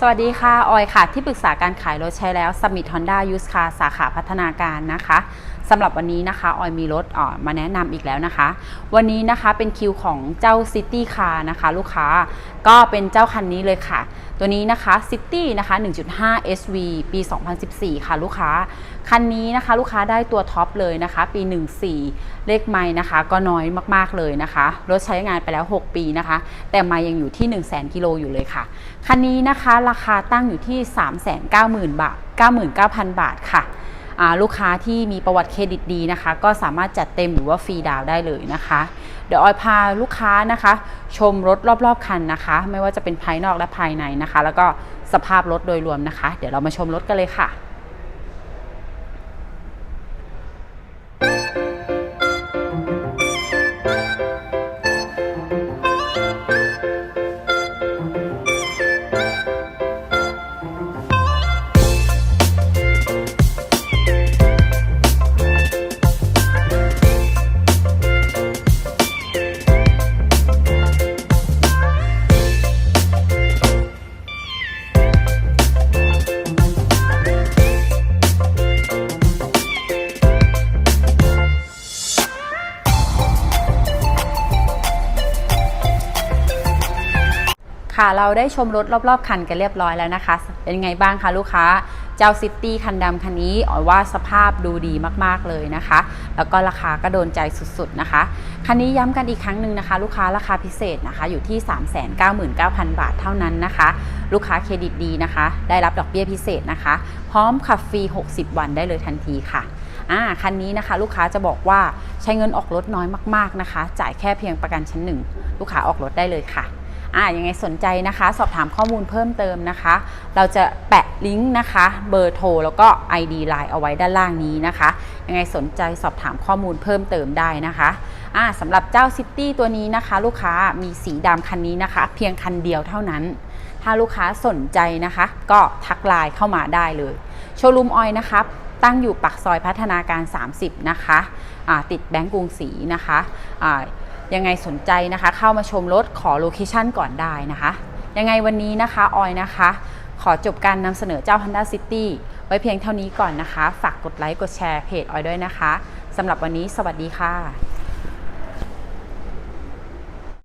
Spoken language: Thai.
สวัสดีค่ะ ออยค่ะ ที่ปรึกษาการขายรถใช้แล้ว Summit Honda Used Car สาขาพัฒนาการนะคะสำหรับวันนี้นะคะ ออยมีรถออกมาแนะนำอีกแล้วนะคะ วันนี้นะคะเป็นคิวของเจ้า City Car นะคะ ลูกค้าก็เป็นเจ้าคันนี้เลยค่ะ ตัวนี้นะคะ City นะคะ 1.5 SV ปี 2014 ค่ะลูกค้า คันนี้นะคะ ลูกค้าได้ตัวท็อปเลยนะคะ ปี 14 เลขไม้นะคะ ก็น้อยมากๆเลยนะคะ รถใช้งานไปแล้ว 6 ปีนะคะ แต่ไม้ยังอยู่ที่ 1 0 0 0 0 0กิโลอยู่เลยค่ะ คันนี้นะคะราราคาตั้งอยู่ที่ 390,000 บาท 99,000 บาทค่ะ ลูกค้าที่มีประวัติเครดิตดีนะคะ ก็สามารถจัดเต็มหรือว่าฟรีดาวได้เลยนะคะ เดี๋ยวออยพาลูกค้านะคะ ชมรถรอบๆคันนะคะ ไม่ว่าจะเป็นภายนอกและภายในนะคะ แล้วก็สภาพรถโดยรวมนะคะ เดี๋ยวเรามาชมรถกันเลยค่ะ ค่ะเราได้ชมรถรอบๆ คันกันเรียบร้อยแล้วนะคะ เป็นไงบ้างคะลูกค้า เจ้าซิตี้คันดำคันนี้อ๋อว่าสภาพดูดีมากๆเลยนะคะ แล้วก็ราคาก็โดนใจสุดๆนะคะ คันนี้ย้ำกันอีกครั้งหนึ่งนะคะ ลูกค้าราคาพิเศษนะคะ อยู่ที่ 399,000 บาทเท่านั้นนะคะ ลูกค้าเครดิตดีนะคะ ได้รับดอกเบี้ยพิเศษนะคะ พร้อมขับฟรี 60 วันได้เลยทันทีค่ะอ่าคันนี้นะคะลูกค้าจะบอกว่าใช้เงินออกรถน้อยมาก ๆนะคะ จ่ายแค่เพียงประกันชั้นหนึ่งลูกค้าออกรถได้เลยค่ะ อ่ายังไงสนใจนะคะ สอบถามข้อมูลเพิ่มเติมนะคะ เราจะแปะลิงก์นะคะ เบอร์โทรแล้วก็ ID Line เอาไว้ด้านล่างนี้นะคะ ยังไงสนใจสอบถามข้อมูลเพิ่มเติมได้นะคะอ่าสำหรับเจ้าซิตี้ตัวนี้นะคะ ลูกค้ามีสีดำคันนี้นะคะ เพียงคันเดียวเท่านั้น ถ้าลูกค้าสนใจนะคะ ก็ทักไลน์เข้ามาได้เลย โชว์รูมออยนะคะตั้งอยู่ปักซอยพัฒนาการ 30 นะคะะติดแบงก์กรุงศรีนะคะะ ยังไงสนใจนะคะ เข้ามาชมรถขอโลเคชั่นก่อนได้นะคะ ยังไงวันนี้นะคะ ออยนะคะ ขอจบการนำเสนอเจ้า Honda City ไว้เพียงเท่านี้ก่อนนะคะ ฝากกดไลค์กดแชร์เพจออยด้วยนะคะสำหรับวันนี้สวัสดีค่ะ